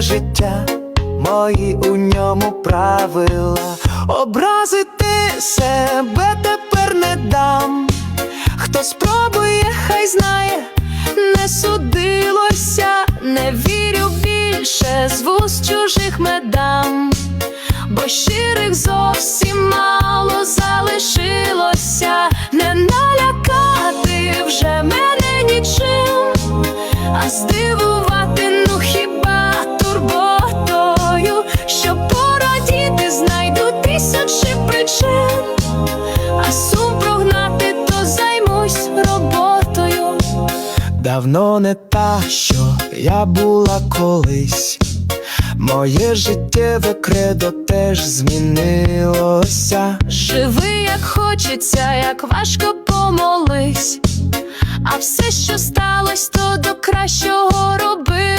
життя, мої у ньому правила. Образити себе тепер не дам. Хто спробує, хай знає, не судилося, не вірю більше з вуст чужих медам, бо щирих зовсім мало залишилося, не налякати вже мене нічим, а здивувати, ну хіба турботою, щоб порадіти, знайду тисячі причин, а сум прогнати, то займусь роботою. Давно не та, що я була колись. Моє життєве кредо теж змінилося. Живи, як хочеться, як важко помолись. А все, що сталося, то до кращого робилося.